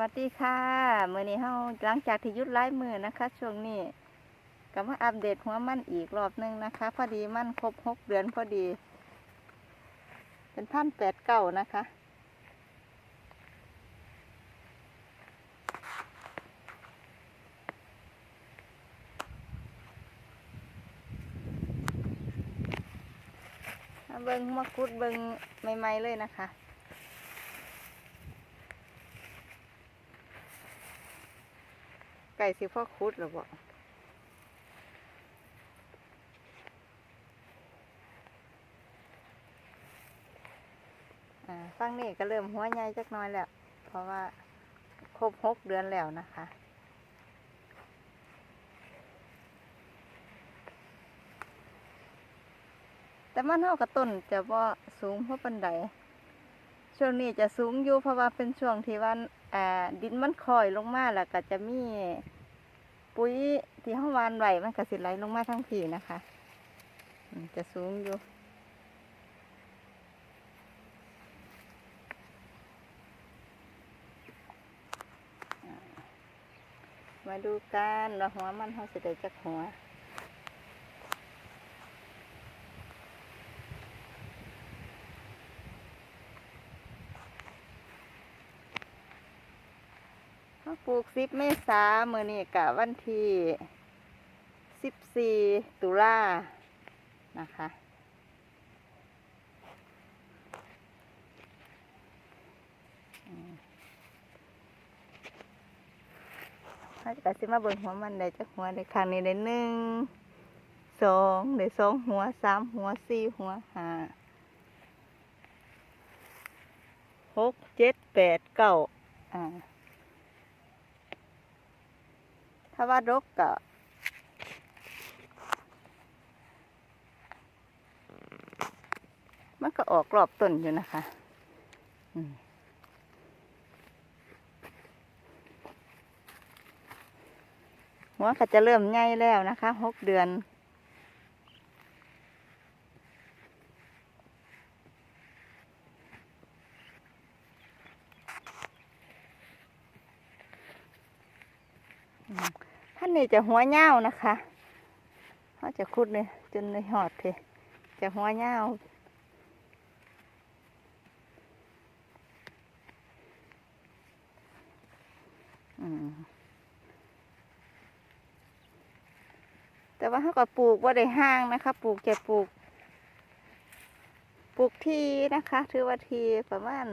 วัสดีค่ะมื่อนี้เฮาหลังจากที่ยุดไล่มือนะคะ ช่วงนี้ก็มาอัปเดตหัวมันอีกรอบหนึงนะคะ พอดีมันครบหกเดือนพอดี เป็นพันแปดเก้านะคะ เบิ้งมาคุดเบิ้งใหม่ ๆ เลยนะคะ ก่สิพ่อคุดหรือบ่ฟังนี่ก็เริ่มหัวใหญ่จักน้อยแล้ว เพราะว่าครบหกเดือนแล้วนะคะแต่มันเท่ากับต้นจะว่าสูงเพราะปันไดช่วงนี้จะสูงอยู่เพราะว่าเป็นช่วงที่วันอ่าดินมันคอยลงมาแล้วก็จะมี ปุ๋ยที่ห้องวานไหวมันกระสิไหลลงมาทั้งผีนะคะจะสูงอยู่มาดูกันว่าหัวมันเขาสิได้จักหัว ปลูกสิบเมษาเมื่อนี้กะวันที่สิบสี่ตุลานะคะอืมเขาจะสิมาเบิ่งหัวมันได้จักหัวได้ครั้งนี้ได้หนึ่งสองได้สองหัวสามหัวสี่หัวห้าหกเจ็ดแปดเก้าอ่า ถ้าว่ารกก็มันก็ออกรอบต้นอยู่นะคะหัวก็จะเริ่มใหญ่แล้วนะคะหกเดือน ท่านนี่จะหัวเงานะคะเขาจะคุดเลยจนในหอดเทจะหัวเงาวอืมแต่ว่าเขาก็ปลูกว่าได้ห้างนะคะ ปลูกจะปลูก ปลูกทีนะคะ ถือว่าทีประมาณ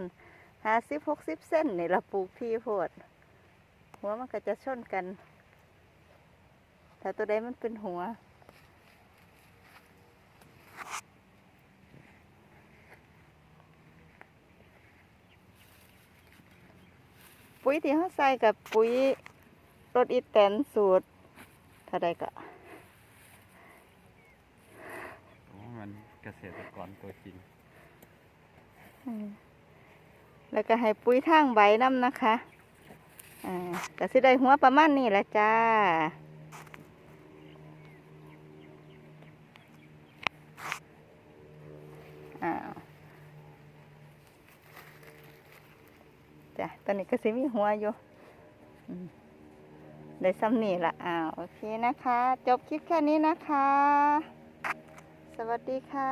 ห้าสิบหกสิบเส้นนี่เราปลูกทีโพด หัวมันก็จะชนกัน แต่ตัวใดมันเป็นหัว ปุ๋ยที่เขาใส่กับปุ๋ยรถอีแตนสูตรเท่าใดก็โอ้มันเกษตรกรตัวจริงอืมแล้วก็ให้ปุ๋ยทางใบน้ำนะคะ อ่าก็สิได้หัวประมาณนี้แหละจ้า จ้ะตอนนี้ก็สิมีหัวอยู่ได้ซ้ำนี่ละอ้าวโอเคนะคะ จบคลิปแค่นี้นะคะ สวัสดีค่ะ